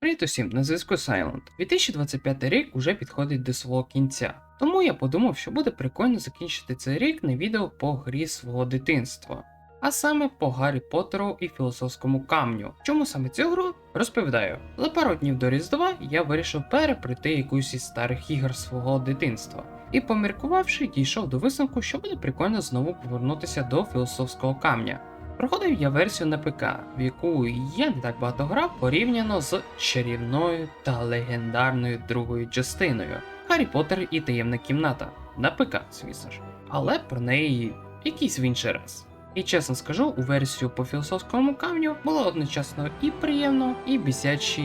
Привіт усім, на зв'язку Silent. 2025 рік уже підходить до свого кінця. Тому я подумав, що буде прикольно закінчити цей рік на відео по грі свого дитинства. А саме по Гаррі Поттеру і філософському камню. Чому саме цю гру? Розповідаю. За пару днів до Різдва я вирішив перепройти якусь із старих ігор свого дитинства. І поміркувавши, дійшов до висновку, що буде прикольно знову повернутися до філософського камня. Проходив я версію на ПК, в яку я не так багато грав порівняно з чарівною та легендарною другою частиною Гаррі Поттер і таємна кімната на ПК, звісно ж. Але про неї якийсь в інший раз. І чесно скажу, у версію по філософському камню було одночасно і приємно, і бісячі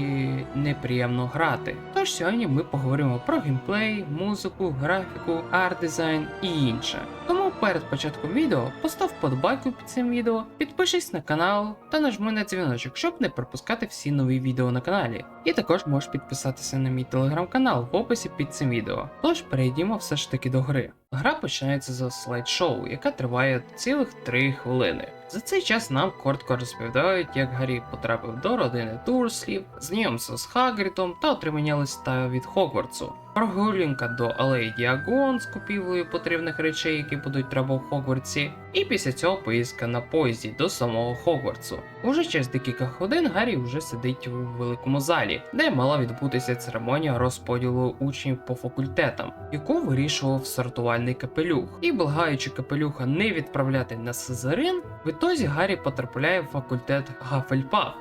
неприємно грати. Тож сьогодні ми поговоримо про геймплей, музику, графіку, арт-дизайн і інше. Тому перед початком відео постав подобайку під цим відео, підпишись на канал та нажми на дзвіночок, щоб не пропускати всі нові відео на каналі. І також можеш підписатися на мій телеграм-канал в описі під цим відео. Тож перейдімо все ж таки до гри. Гра починається з слайд-шоу, яке триває цілих 3 хвилини. За цей час нам коротко розповідають, як Гаррі потрапив до родини Дурслів, знайомство з Хагрідом та отримання листа від Хогвартсу. Прогулянка до алеї Діагон з купівлею потрібних речей, які будуть треба в Хогвартсі, і після цього поїздка на поїзді до самого Хогвартсу. Уже через декілька годин Гаррі вже сидить у великому залі, де мала відбутися церемонія розподілу учнів по факультетам, яку вирішував сортувальний капелюх. І благаючи капелюха не відправляти на Сизарин, в ітозі Гаррі потрапляє в факультет Гафельпах.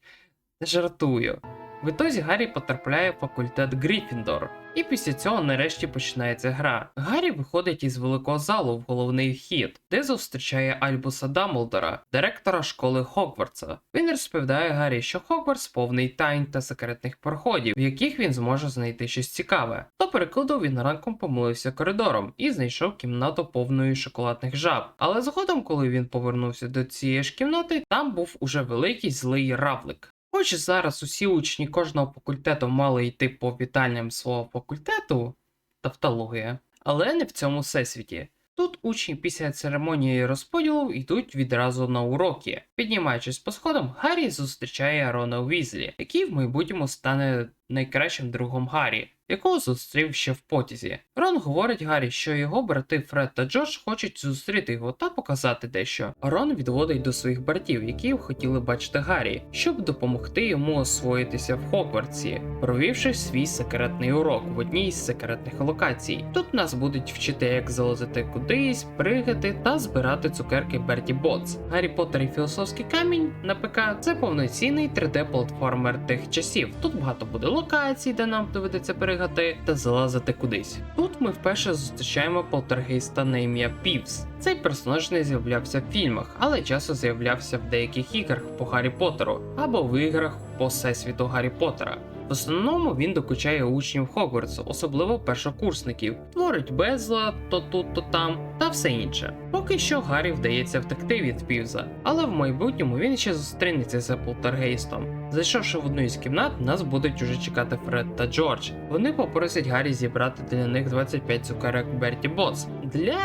Жартую. В ітозі Гаррі потрапляє в факультет Гріфіндор. І після цього нарешті починається гра. Гаррі виходить із великого залу в головний вхід, де зустрічає Альбуса Дамблдора, директора школи Хогвартса. Він розповідає Гаррі, що Хогвартс повний тайн та секретних проходів, в яких він зможе знайти щось цікаве. До перекладу він ранком помилився коридором і знайшов кімнату повною шоколадних жаб. Але згодом, коли він повернувся до цієї ж кімнати, там був уже великий злий равлик. Хоч зараз усі учні кожного факультету мали йти по вітальням свого факультету, тавтологія, але не в цьому всесвіті. Тут учні після церемонії розподілу йдуть відразу на уроки. Піднімаючись по сходам, Гаррі зустрічає Рона Візлі, який в майбутньому стане найкращим другом Гаррі, якого зустрів ще в потязі. Рон говорить Гаррі, що його брати Фред та Джош хочуть зустріти його та показати дещо. Рон відводить до своїх братів, які хотіли бачити Гаррі, щоб допомогти йому освоїтися в Хогвартсі, провівши свій секретний урок в одній з секретних локацій. Тут нас будуть вчити, як залазити кудись, пригати та збирати цукерки Берті Ботс. Гаррі Поттер і філософський камінь на ПК це повноцінний 3D-платформер тих часів. Тут багато буде локацій, де нам доведеться пригати та залазити кудись. Тут ми вперше зустрічаємо полтергейста на ім'я Півс. Цей персонаж не з'являвся в фільмах, але часто з'являвся в деяких іграх по Гаррі Поттеру або в іграх по всесвіту Гаррі Поттера. В основному він докучає учнів Хогвартсу, особливо першокурсників, творить безлад то тут, то там та все інше. Поки що Гаррі вдається втекти від Півза, але в майбутньому він ще зустрінеться з полтергейстом. Зайшовши в одну із кімнат, нас будуть уже чекати Фред та Джордж. Вони попросять Гаррі зібрати для них 25 цукерок Берті Ботс для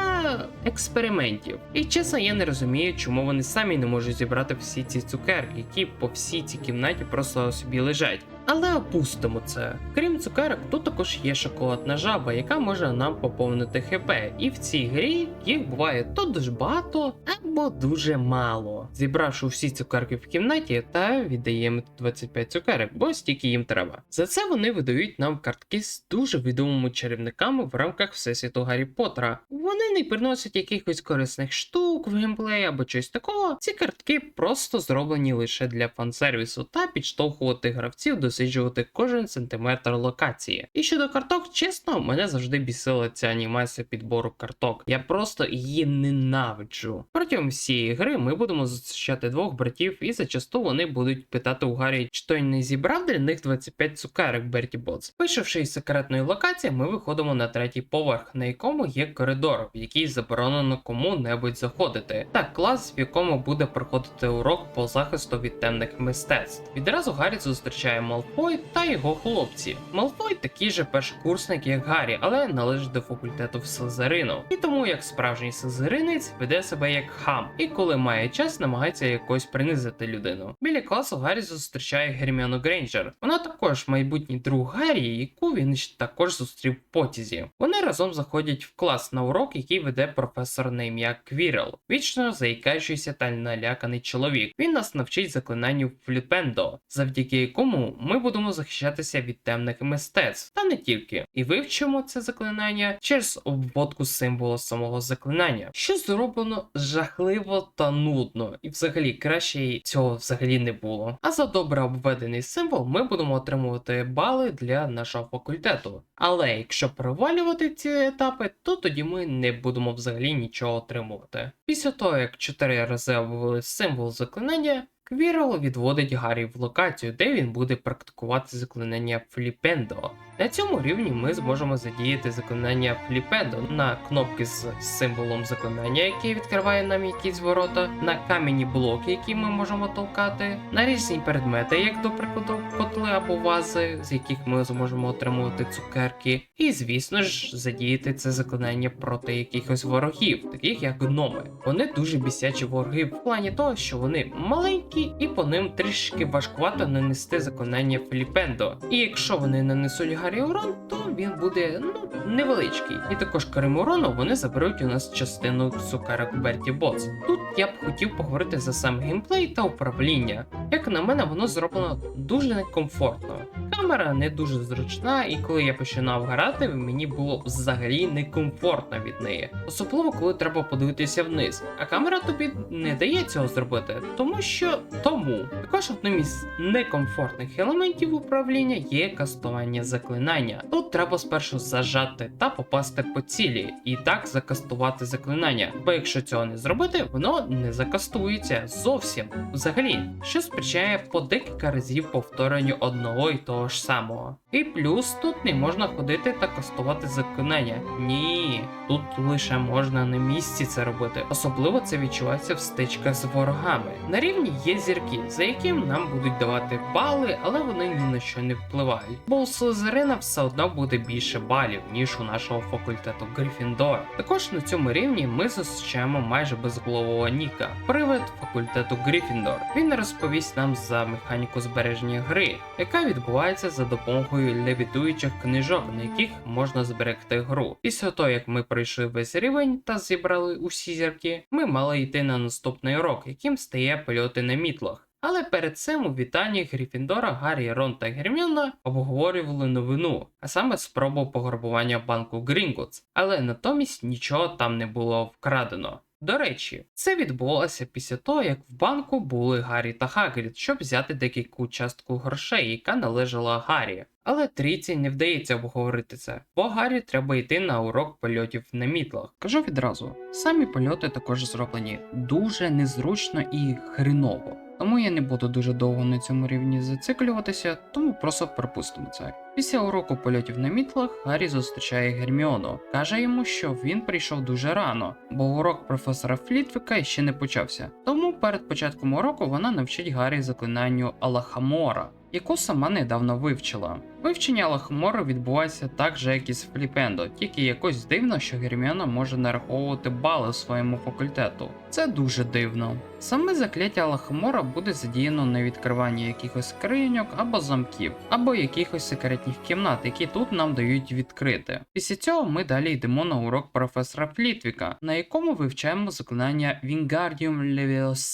експериментів. І чесно, я не розумію, чому вони самі не можуть зібрати всі ці цукерки, які по всій цій кімнаті просто собі лежать. Але опустимо це. Крім цукерок, тут також є шоколадна жаба, яка може нам поповнити ХП. І в цій грі їх буває то дуже багато, або дуже мало. Зібравши всі цукерки в кімнаті та віддаємо 25 цукерок, бо стільки їм треба. За це вони видають нам картки з дуже відомими чарівниками в рамках всесвіту Гаррі Поттера. Вони не приносять якихось корисних штук в геймплей або щось такого. Ці картки просто зроблені лише для фан-сервісу та підштовхувати гравців досліджувати кожен сантиметр локації. І щодо карток, чесно, мене завжди бісила ця анімація підбору карток. Я просто її ненавиджу. Протягом всієї гри ми будемо зустрічати двох братів, і зачасту вони будуть питати у Гаррі, чи той не зібрав для них 25 цукерок Берті Ботс. Вийшовши із секретної локації, ми виходимо на третій поверх, на якому є коридор, в який заборонено кому-небудь заходити, та клас, в якому буде проходити урок по захисту від темних мистецтв. Відразу Гаррі зустрічає Малфой та його хлопці. Малфой такий же першокурсник, як Гаррі, але належить до факультету в Слизерину. І тому, як справжній слизеринець, веде себе як хам, і коли має час, намагається якось принизити людину. Біля класу Гаррі зустрічає зустрічає Герміону Грейнджер. Вона також майбутній друг Гаррі, яку він також зустрів в потязі. Вони разом заходять в клас на урок, який веде професор на ім'я Квірел, вічно заїкаючийся та наляканий чоловік. Він нас навчить заклинанню Фліпендо, завдяки якому ми будемо захищатися від темних мистецтв, та не тільки. І вивчимо це заклинання через обводку символу самого заклинання, що зроблено жахливо та нудно, і взагалі краще цього взагалі не було. А за добре обведений символ ми будемо отримувати бали для нашого факультету. Але якщо провалювати ці етапи, то тоді ми не будемо взагалі нічого отримувати. Після того, як чотири рази обвели символ заклинання, Квірл відводить Гаррі в локацію, де він буде практикувати заклинання Фліпендо. На цьому рівні ми зможемо задіяти заклинання Фліпендо на кнопки з символом заклинання, який відкриває нам якісь ворота, на кам'яні блоки, які ми можемо толкати, на різні предмети, як до прикладу котли або вази, з яких ми зможемо отримувати цукерки, і звісно ж задіяти це заклинання проти якихось ворогів, таких як гноми. Вони дуже бісячі вороги в плані того, що вони маленькі і по ним трішки важкувато нанести заклинання Філіпендо. І якщо вони нанесуть Гаррі урон, то він буде ну невеличкий. І також крім урону, вони заберуть у нас частину цукерок Берті Боц. Тут я б хотів поговорити за сам геймплей та управління. Як на мене, воно зроблено дуже некомфортно. Камера не дуже зручна, і коли я починав грати, мені було взагалі некомфортно від неї. Особливо коли треба подивитися вниз. А камера тобі не дає цього зробити, тому що тому. Також одним із некомфортних елементів управління є кастування заклинання. Тут треба спершу зажати та попасти по цілі, і так закастувати заклинання. Бо якщо цього не зробити, воно не закастується зовсім взагалі, що спричає по декілька разів повторенню одного і того ж самого. І плюс тут не можна ходити та кастувати заклинання. Ні, тут лише можна на місці це робити. Особливо це відчувається в стичках з ворогами. На рівні є зірки, за яким нам будуть давати бали, але вони ні на що не впливають. Бо у Слизерина все одно буде більше балів, ніж у нашого факультету Грифіндора. Також на цьому рівні ми зустрічаємо майже безголового Ніка, привид факультету Грифіндор. Він розповість нам за механіку збереження гри, яка відбувається за допомогою левітуючих книжок, на яких можна зберегти гру. Після того, як ми пройшли весь рівень та зібрали усі зірки, ми мали йти на наступний урок, яким стає польоти на мітлах. Але перед цим у вітанні Гріфіндора Гаррі, Рон та Герміона обговорювали новину, а саме спробу пограбування банку Грінготс, але натомість нічого там не було вкрадено. До речі, це відбулося після того, як в банку були Гаррі та Хагрід, щоб взяти декільку частку грошей, яка належала Гаррі. Але трійці не вдається обговорити це, бо Гаррі треба йти на урок польотів на мітлах. Кажу відразу, самі польоти також зроблені дуже незручно і хреново. Тому я не буду дуже довго на цьому рівні зациклюватися, тому просто пропустимо це. Після уроку польотів на мітлах Гаррі зустрічає Герміону, каже йому, що він прийшов дуже рано, бо урок професора Флітвіка ще не почався. Тому перед початком уроку вона навчить Гаррі заклинанню Алахамора, яку сама недавно вивчила. Вивчення Алахамора відбувається так же, як і з Фліпендо, тільки якось дивно, що Герміона може нараховувати бали своєму факультету. Це дуже дивно. Саме закляття Алахамора буде задіяно на відкриванні якихось скриньок або замків, або якихось секретних кімнат, які тут нам дають відкрити. Після цього ми далі йдемо на урок професора Флітвіка, на якому вивчаємо заклинання Wingardium Leviosa.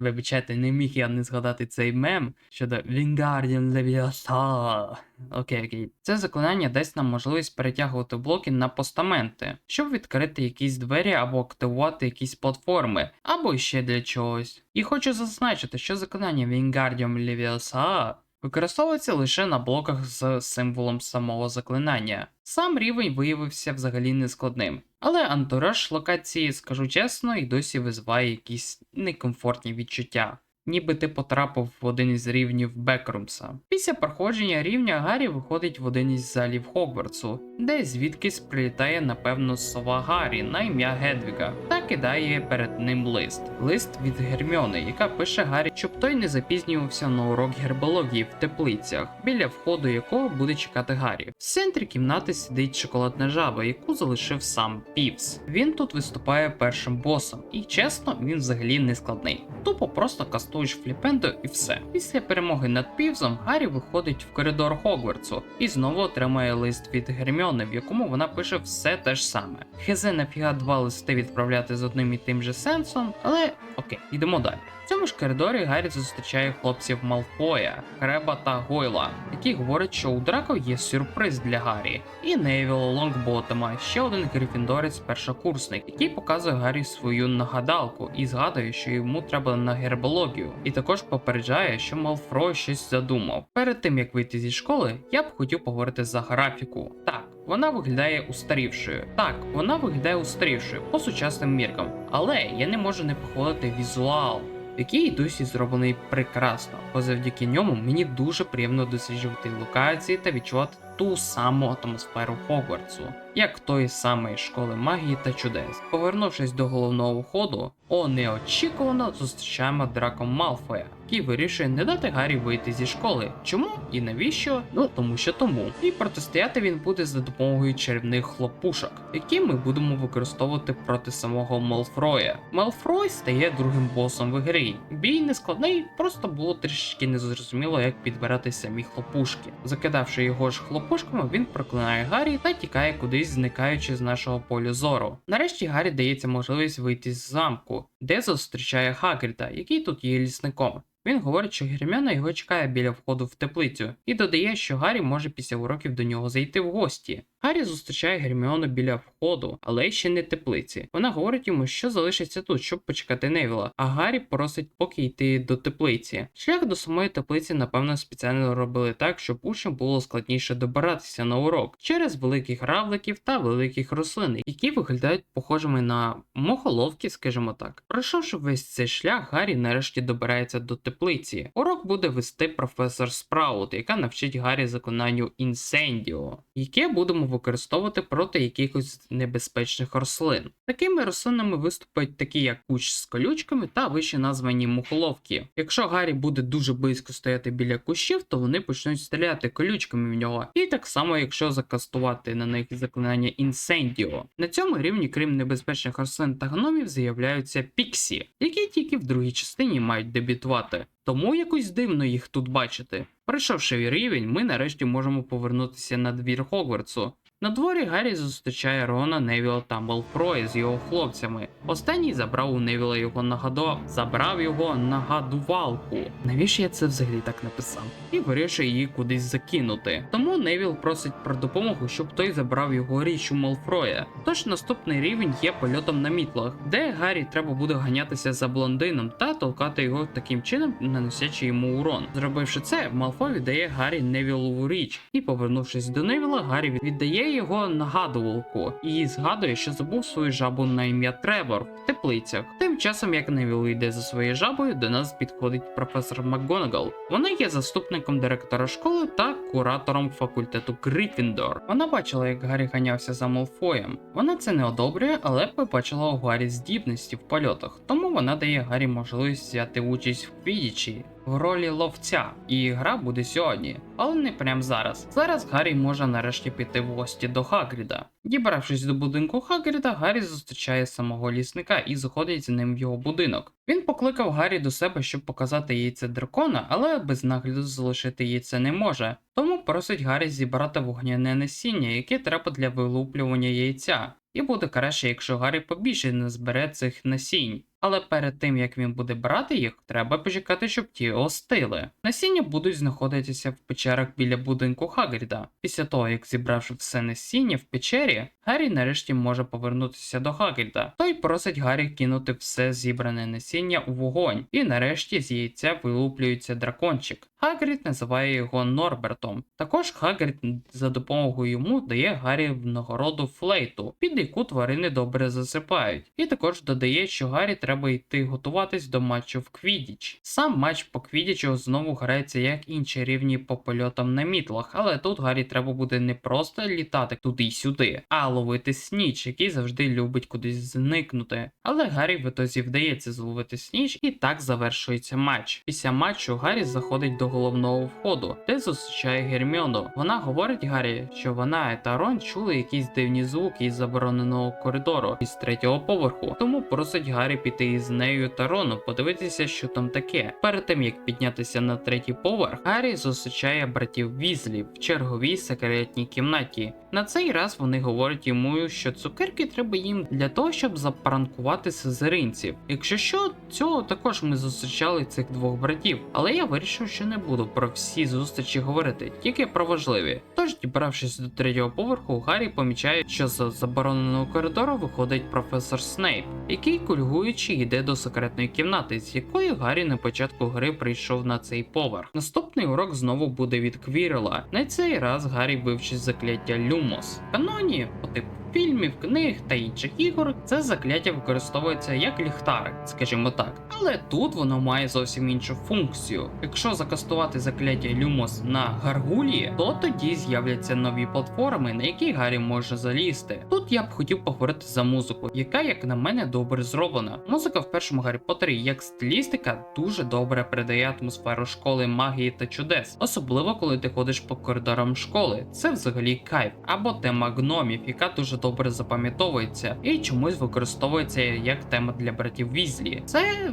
Вибачайте, не міг я не згадати цей мем щодо Вінгардіан Leviosa. Окей, окей. Це заклинання дасть нам можливість перетягувати блоки на постаменти, щоб відкрити якісь двері або активувати якісь платформи, або ще для чогось. І хочу зазначити, що заклинання Wingardium Leviosa використовується лише на блоках з символом самого заклинання. Сам рівень виявився взагалі нескладним. Але антураж локації, скажу чесно, і досі визиває якісь некомфортні відчуття ніби ти потрапив в один із рівнів Бекрумса. Після проходження рівня Гаррі виходить в один із залів Хогвартсу, де звідкись прилітає, напевно, сова Гаррі на ім'я Гедвіга та кидає перед ним лист. Лист від Герміони, яка пише Гаррі, щоб той не запізнювався на урок гербології в теплицях, біля входу якого буде чекати Гаррі. В центрі кімнати сидить шоколадна жаба, яку залишив сам Півс. Він тут виступає першим босом, і чесно, він взагалі не складний. Тупо просто кастуєш фліпендо і все. Після перемоги над Півзом Гаррі виходить в коридор Хогвартсу і знову отримає лист від Герміони, в якому вона пише все те ж саме. Хезе нафіга два листи відправляти з одним і тим же сенсом, але окей, йдемо далі. В цьому ж коридорі Гаррі зустрічає хлопців Малфоя, Креба та Гойла, які говорять, що у Драко є сюрприз для Гаррі, і Невіла Лонгботома, ще один грифіндорець першокурсник, який показує Гаррі свою нагадалку і згадує, що йому треба на гербологію, і також попереджає, що Малфрой щось задумав. Перед тим як вийти зі школи, я б хотів поговорити за графіку. Так. Вона виглядає устарівшою. Так, вона виглядає устарівшою по сучасним міркам, але я не можу не похвалити візуал, який досі зроблений прекрасно. Бо завдяки ньому мені дуже приємно досліджувати локації та відчувати ту саму атмосферу Хогвартсу, як тої самої школи магії та чудес. Повернувшись до головного входу, о неочікувано зустрічаємо Драко Малфоя, який вирішує не дати Гаррі вийти зі школи. Чому і навіщо? Ну тому що тому. І протистояти він буде за допомогою чарівних хлопушок, які ми будемо використовувати проти самого Малфроя. Малфрой стає другим босом в грі. Бій не складний, просто було трішечки незрозуміло, як підбирати самі хлопушки. Закидавши його ж хлопушками, він проклинає Гаррі та тікає кудись, зникаючи з нашого полю зору. Нарешті Гаррі дається можливість вийти з замку, де зустрічає Хагріда, який тут є лісником. Він говорить, що Герміона його чекає біля входу в теплицю, і додає, що Гаррі може після уроків до нього зайти в гості. Гаррі зустрічає Герміону біля входу, але ще не теплиці. Вона говорить йому, що залишиться тут, щоб почекати Невіла, а Гаррі просить поки йти до теплиці. Шлях до самої теплиці, напевно, спеціально робили так, щоб учням було складніше добиратися на урок через великих равликів та великих рослин, які виглядають похожими на мохоловки, скажімо так. Пройшовши весь цей шлях, Гаррі нарешті добирається до теплиці. Урок буде вести професор Спраут, яка навчить Гаррі заклинанню інсендіо, яке будемо використовувати проти якихось небезпечних рослин. Такими рослинами виступають такі, як кущ з колючками та вище названі мухоловки. Якщо Гаррі буде дуже близько стояти біля кущів, то вони почнуть стріляти колючками в нього. І так само, якщо закастувати на них заклинання інсендіо. На цьому рівні, крім небезпечних рослин та гномів, з'являються піксі, які тільки в другій частині мають дебютувати. Тому якось дивно їх тут бачити. Пройшовши рівень, ми нарешті можемо повернутися на двір Хогвартсу. На дворі Гаррі зустрічає Рона, Невіла та Малфроя з його хлопцями. Останній забрав у Невіла його нагадо... забрав його нагадувалку. Навіщо я це взагалі так написав? І вирішує її кудись закинути. Тому Невіл просить про допомогу, щоб той забрав його річ у Малфроя. Тож наступний рівень є польотом на мітлах, де Гаррі треба буде ганятися за блондином та толкати його таким чином, наносячи йому урон. Зробивши це, Малфой віддає Гаррі Невілову річ, і повернувшись до Невіла, Гаррі віддає його нагадувалку і згадує, що забув свою жабу на ім'я Тревор в теплицях. Тим часом, як Невіл йде за своєю жабою, до нас підходить професор МакГонагал. Вона є заступником директора школи та куратором факультету Гриффіндор. Вона бачила, як Гаррі ганявся за Малфоєм. Вона це не одобрює, але побачила у Гаррі здібності в польотах, тому вона дає Гаррі можливість взяти участь в квідічі в ролі ловця, і гра буде сьогодні, але не прямо зараз. Зараз Гаррі може нарешті піти в гості до Хагріда. Дібравшись до будинку Хагріда, Гаррі зустрічає самого лісника і заходить з ним в його будинок. Він покликав Гаррі до себе, щоб показати яйце дракона, але без нагляду залишити яйце не може. Тому просить Гаррі зібрати вогняне насіння, яке треба для вилуплювання яйця. І буде краще, якщо Гаррі побільше не збере цих насінь. Але перед тим як він буде брати їх, треба почекати, щоб ті остили. Насіння будуть знаходитися в печерах біля будинку Хагріда. Після того, як зібравши все насіння в печері, Гаррі нарешті може повернутися до Хагріда. Той просить Гаррі кинути все зібране насіння у вогонь, і нарешті з яйця вилуплюється дракончик. Хагрід називає його Норбертом. Також Хагрід за допомогою йому дає Гаррі в нагороду флейту, під яку тварини добре засипають. І також додає, що Гаррі треба йти готуватись до матчу в Квідіч. Сам матч по Квідічу знову грається як інші рівні по польотам на мітлах, але тут Гаррі треба буде не просто літати туди й сюди, а ловити сніч, який завжди любить кудись зникнути. Але Гаррі в ітозі вдається зловити сніч, і так завершується матч. Після матчу Гаррі заходить до головного входу, де зустрічає Герміону. Вона говорить Гаррі, що вона та Рон чули якісь дивні звуки із забороненого коридору із третього поверху, тому просить Гаррі піти із нею та Роном, подивитися, що там таке. Перед тим як піднятися на третій поверх, Гаррі зустрічає братів Візлі в черговій секретній кімнаті. На цей раз вони говорять йому, що цукерки треба їм для того, щоб запранкувати сизеринців. Якщо що, цього також ми зустрічали цих двох братів, але я вирішив, що не буду про всі зустрічі говорити, тільки про важливі. Тож, дібравшись до третього поверху, Гаррі помічає, що з забороненого коридору виходить професор Снейп, який кульгуючи йде до секретної кімнати, з якої Гаррі на початку гри прийшов на цей поверх. Наступний урок знову буде від Квірела. На цей раз Гаррі вивчить закляття Люмос. Каноні, по типу фільмів, книг та інших ігор, це закляття використовується як ліхтарик, скажімо так. Але тут воно має зовсім іншу функцію. Якщо закастувати закляття Люмос на гаргулії, то тоді з'являться нові платформи, на які Гаррі може залізти. Тут я б хотів поговорити за музику, яка, як на мене, добре зроблена. Музика в першому Гаррі Поттері як стилістика дуже добре передає атмосферу школи магії та чудес, особливо коли ти ходиш по коридорам школи. Це взагалі кайф, або тема гномів, яка дуже добре запам'ятовується і чомусь використовується як тема для братів Візлі. Це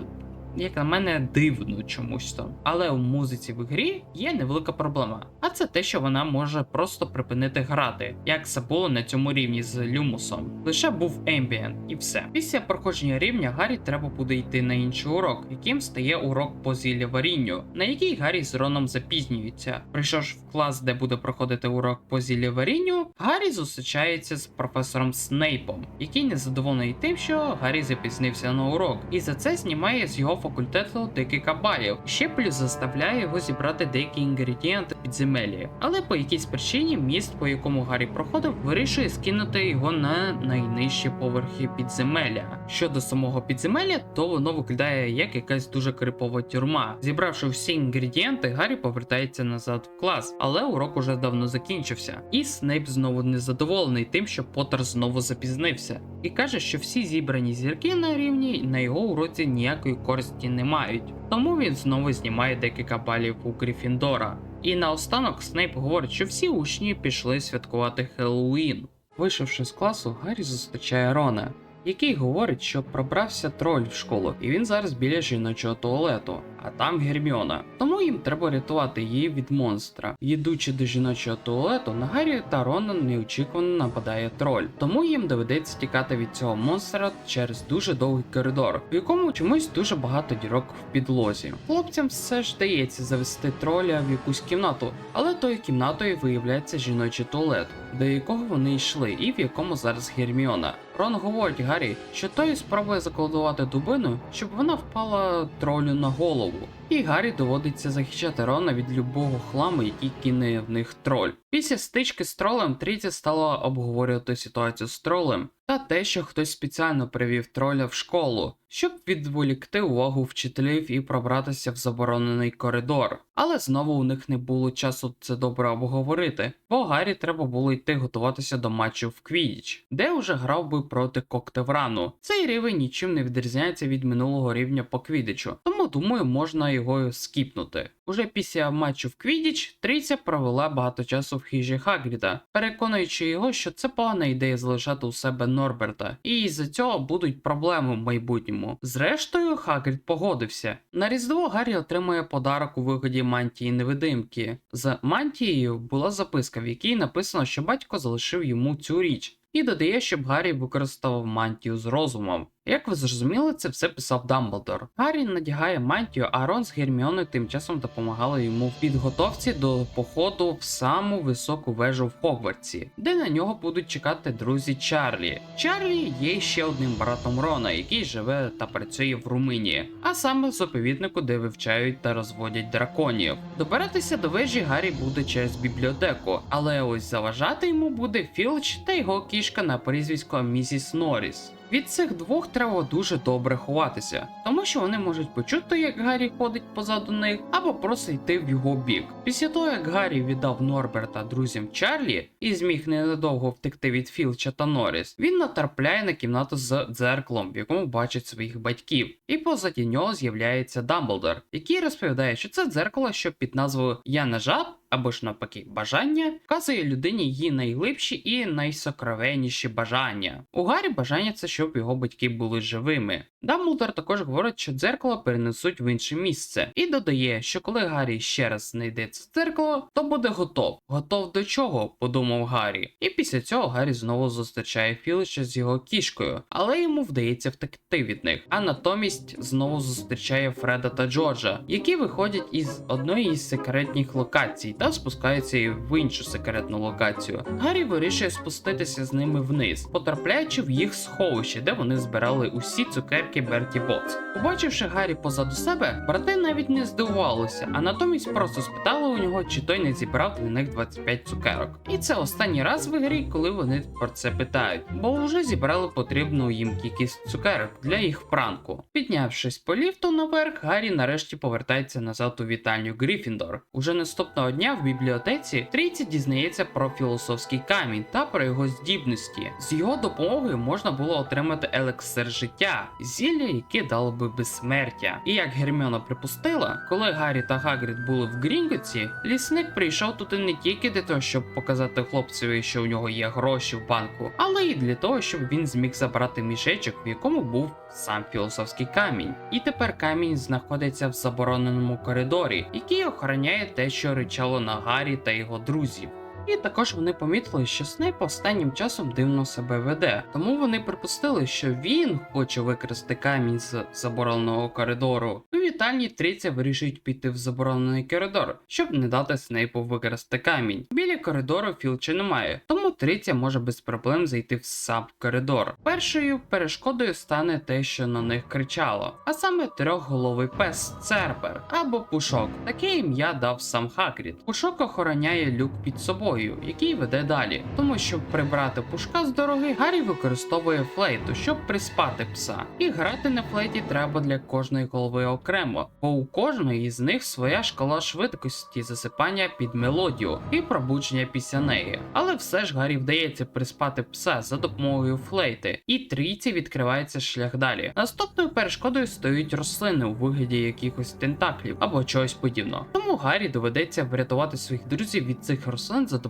як на мене, дивно чомусь там. Але у музиці в грі є невелика проблема. А це те, що вона може просто припинити грати, як це було на цьому рівні з Люмусом. Лише був ембієнт і все. Після проходження рівня Гаррі треба буде йти на інший урок, яким стає урок по зілля варінню, на який Гаррі з Роном запізнюються. Прийшовши в клас, де буде проходити урок по зілля варінню, Гаррі зустрічається з професором Снейпом, який незадоволений тим, що Гаррі запізнився на урок, і за це знімає з його факультету декілька балів. Ще плюс заставляє його зібрати деякі інгредієнти підземелі. Але по якійсь причині міст, по якому Гаррі проходив, вирішує скинути його на найнижчі поверхи підземелля. Щодо самого підземелля, то воно виглядає як якась дуже крипова тюрма. Зібравши всі інгредієнти, Гаррі повертається назад в клас, але урок уже давно закінчився. І Снейп знову незадоволений тим, що Поттер знову запізнився, і каже, що всі зібрані зірки на рівні на його уроці ніякої користі не мають. Тому він знову знімає декілька балів у Гріфіндора. І наостанок Снейп говорить, що всі учні пішли святкувати Хеллоуін. Вийшовши з класу, Гаррі зустрічає Рона, який говорить, що пробрався троль в школу, і він зараз біля жіночого туалету, а там Герміона. Тому їм треба рятувати її від монстра. Їдучи до жіночого туалету, на Гаррі та Рона неочікувано нападає троль. Тому їм доведеться тікати від цього монстра через дуже довгий коридор, в якому чомусь дуже багато дірок в підлозі. Хлопцям все ж дається завести троля в якусь кімнату, але тою кімнатою виявляється жіночий туалет, до якого вони йшли, і в якому зараз Герміона. Рон говорить Гаррі, що той спробує заколдувати дубину, щоб вона впала тролю на голову. І Гаррі доводиться захищати Рона від любого хламу, який кине в них троль. Після стички з тролем Трійця стала обговорювати ситуацію з тролем та те, що хтось спеціально привів троля в школу, щоб відволікти увагу вчителів і пробратися в заборонений коридор. Але знову у них не було часу це добре обговорити, бо Гаррі треба було йти готуватися до матчу в Квідіч, де вже грав би проти Коктеврану. Цей рівень нічим не відрізняється від минулого рівня по Квідичу, тому думаю, можна його скіпнути. Уже після матчу в Квідіч Трійця провела багато часу в хижі Хагріда, переконуючи його, що це погана ідея залишати у себе Норберта, і із-за цього будуть проблеми в майбутньому. Зрештою, Хагрід погодився. На Різдво Гаррі отримує подарок у вигляді мантії невидимки. З мантією була записка, в якій написано, що батько залишив йому цю річ. І додає, щоб Гаррі використовував мантію з розумом. Як ви зрозуміли, це все писав Дамблдор. Гаррі надягає мантію, а Рон з Герміоною тим часом допомагали йому в підготовці до походу в саму високу вежу в Хогвартсі, де на нього будуть чекати друзі Чарлі. Чарлі є ще одним братом Рона, який живе та працює в Румунії, а саме в заповіднику, де вивчають та розводять драконів. Добиратися до вежі Гаррі буде через бібліотеку, але ось заважати йому буде Філч та його кішка на прізвисько Місіс Норріс. Від цих двох треба дуже добре ховатися, тому що вони можуть почути, як Гаррі ходить позаду них, або просто йти в його бік. Після того, як Гаррі віддав Норберта друзям Чарлі і зміг ненадовго втекти від Філча та Норріс, він натрапляє на кімнату з дзеркалом, в якому бачить своїх батьків. І позаді нього з'являється Дамблдор, який розповідає, що це дзеркало, що під назвою Я не жаб або ж навпаки бажання, вказує людині її найглибші і найсокровенніші бажання. У Гаррі бажання це щоб його батьки були живими. Дамблдор також говорить, що дзеркало перенесуть в інше місце, і додає, що коли Гаррі ще раз знайде це дзеркало, то буде готов. Готов до чого? подумав Гаррі. І після цього Гаррі знову зустрічає Філіча з його кішкою, але йому вдається втекти від них. А натомість знову зустрічає Фреда та Джорджа, які виходять із одної із секретних локацій та спускаються в іншу секретну локацію. Гаррі вирішує спуститися з ними вниз, потрапляючи в їх сховище, де вони збирали усі цукерки Берті Боц. Побачивши Гаррі позаду себе, брати навіть не здивувалися, а натомість просто спитали у нього, чи той не зібрав для них 25 цукерок. І це останній раз в грі, коли вони про це питають, бо вже зібрали потрібну їм кількість цукерок для їх пранку. Піднявшись по ліфту наверх, Гаррі нарешті повертається назад у вітальню Гріфіндор. Уже наступного дня в бібліотеці трійці дізнається про філософський камінь та про його здібності. З його допомогою можна було отримати елексир життя, зілля, яке дало би безсмертя. І як Герміона припустила, коли Гаррі та Гагрід були в Грінгоці, лісник прийшов туди не тільки для того, щоб показати хлопцеві, що у нього є гроші в банку, але й для того, щоб він зміг забрати мішечок, в якому був сам філософський камінь. І тепер камінь знаходиться в забороненому коридорі, який охороняє те, що ричало на Гаррі та його друзів. І також вони помітили, що Снейп останнім часом дивно себе веде, тому вони припустили, що він хоче викрасти камінь з забороненого коридору. У вітальні трійця вирішують піти в заборонений коридор, щоб не дати Снейпу викрасти камінь. Біля коридору Філча немає, тому трійця може без проблем зайти в сам коридор. Першою перешкодою стане те, що на них кричало, а саме трьохголовий пес Цербер або Пушок. Таке ім'я дав сам Хагрід. Пушок охороняє люк під собою, який веде далі. Тому щоб прибрати пушка з дороги, Гаррі використовує флейту, щоб приспати пса. І грати на флейті треба для кожної голови окремо, бо у кожної із них своя шкала швидкості засипання під мелодію і пробудження після неї. Але все ж Гаррі вдається приспати пса за допомогою флейти, і трійці відкривається шлях далі. Наступною перешкодою стоять рослини у вигляді якихось тентаклів або чогось подібного. Тому Гаррі доведеться врятувати своїх друзів від цих рослин за допомогою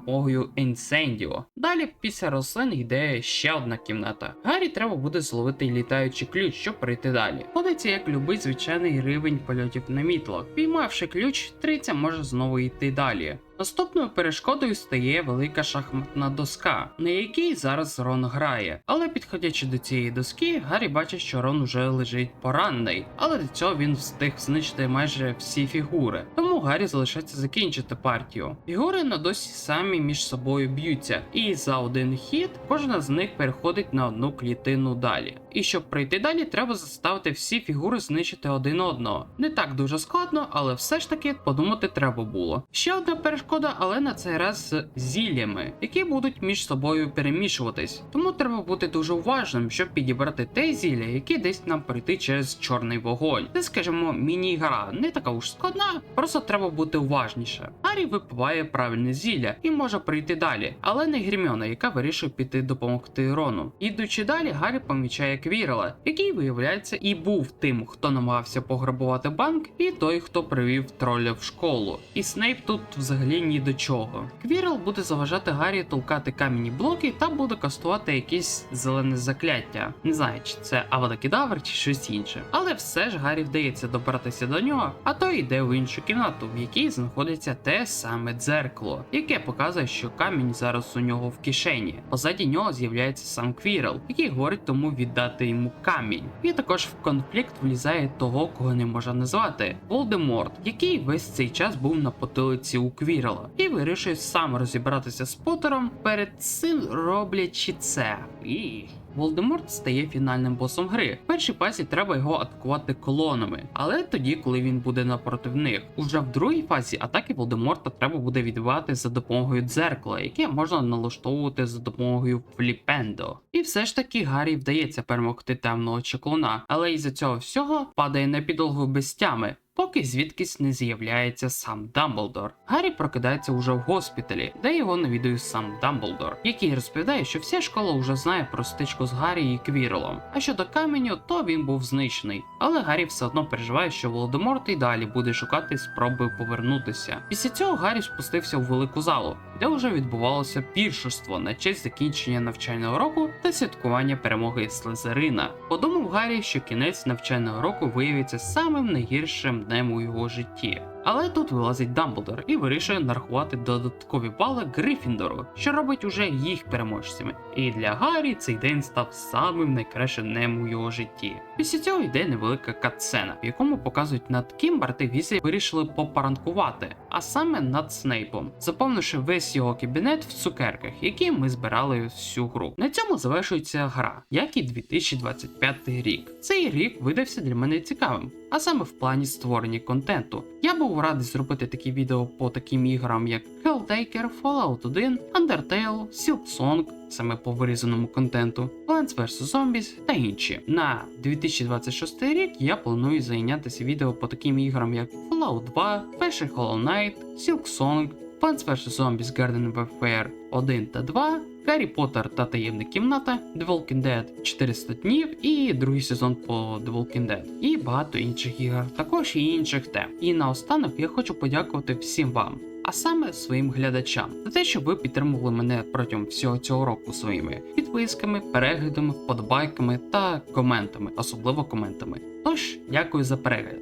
інсендіо. Далі, після рослин, йде ще одна кімната. Гаррі треба буде зловити літаючий ключ, щоб прийти далі. Ходиться як любий звичайний рівень польотів на мітлах. Піймавши ключ, триця може знову йти далі. Наступною перешкодою стає велика шахматна доска, на якій зараз Рон грає. Але підходячи до цієї доски, Гаррі бачить, що Рон уже лежить поранений, але для цього він встиг знищити майже всі фігури. Тому Гаррі залишається закінчити партію. Фігури на досі самі між собою б'ються, і за один хід кожна з них переходить на одну клітину далі. І щоб пройти далі, треба заставити всі фігури знищити один одного. Не так дуже складно, але все ж таки подумати треба було. Ще одна перешкода, але на цей раз з зіллями, які будуть між собою перемішуватись. Тому треба бути дуже уважним, щоб підібрати те зілля, яке десь нам пройти через чорний вогонь. Це, скажімо, міні-гра, не така уж складна, просто треба бути уважніше. Гаррі випиває правильне зілля і може прийти далі, але не Герміона, яка вирішує піти допомогти Рону. Ідучи далі, Гаррі помічає Квірела, який виявляється і був тим, хто намагався пограбувати банк, і той, хто привів троля в школу. І Снейп тут взагалі ні до чого. Квірел буде заважати Гаррі толкати кам'яні блоки та буде кастувати якесь зелене закляття. Не знаю, чи це Авадокедавр чи щось інше. Але все ж Гаррі вдається добратися до нього, а той йде в іншу кімнату, в якій знаходиться те саме дзеркало, яке показує, що камінь зараз у нього в кишені. Позаді нього з'являється сам Квірел, який говорить тому віддати йому камінь. І також в конфлікт влізає того, кого не можна назвати Волдеморт, який весь цей час був на потилиці у Квірела, і вирішує сам розібратися з Поттером, перед цим роблячи це. І... Волдеморт стає фінальним босом гри. В першій фазі треба його атакувати колонами, але тоді, коли він буде напротив них. Уже в другій фазі атаки Волдеморта треба буде відбивати за допомогою дзеркала, яке можна налаштовувати за допомогою фліпендо. І все ж таки Гаррі вдається перемогти темного чаклуна, але із-за цього всього падає на підлогу без тями. Поки звідкись не з'являється сам Дамблдор. Гаррі прокидається уже в госпіталі, де його навідує сам Дамблдор, який розповідає, що вся школа вже знає про стичку з Гаррі і Квірлом. А щодо каменю, то він був знищений. Але Гаррі все одно переживає, що Володиморт і далі буде шукати спроби повернутися. Після цього Гаррі спустився у велику залу, де вже відбувалося піршество на честь закінчення навчального року та святкування перемоги Слизерина. Подумав Гаррі, що кінець навчального року виявиться самим найгіршим днем у його житті. Але тут вилазить Дамблдор і вирішує нарахувати додаткові бали Грифіндору, що робить уже їх переможцями. І для Гаррі цей день став самим найкращим днем у його житті. Після цього йде невелика катсцена, в якому показують над ким брати Візлі вирішили попаранкувати, а саме над Снейпом, заповнивши весь його кабінет в цукерках, які ми збирали всю гру. На цьому завершується гра, як і 2025 рік. Цей рік видався для мене цікавим, а саме в плані створення контенту. Я був радий зробити такі відео по таким іграм, як Helltaker, Fallout 1, Undertale, Silksong, саме по вирізаному контенту, Plants vs. Zombies та інші. На 2026 рік я планую зайнятися відео по таким іграм, як Fallout 2, перший Hollow Knight, Silksong, Plants vs. Zombies Garden Warfare 1 та 2, Гаррі Поттер та таємна кімната, The Walking Dead 400 днів і другий сезон по The Walking Dead, і багато інших ігор, також і інших тем. І наостанок я хочу подякувати всім вам. А саме своїм глядачам за те, що ви підтримували мене протягом всього цього року своїми підписками, переглядами, вподобайками та коментами, особливо коментами. Тож, дякую за перегляд.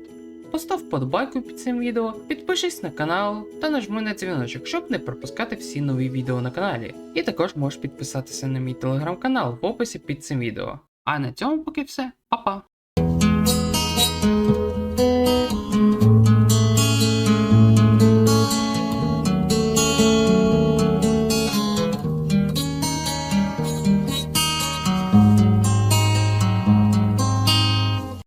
Постав вподобайку під цим відео, підпишись на канал та нажми на дзвіночок, щоб не пропускати всі нові відео на каналі. І також можеш підписатися на мій телеграм-канал в описі під цим відео. А на цьому поки все, Па-па!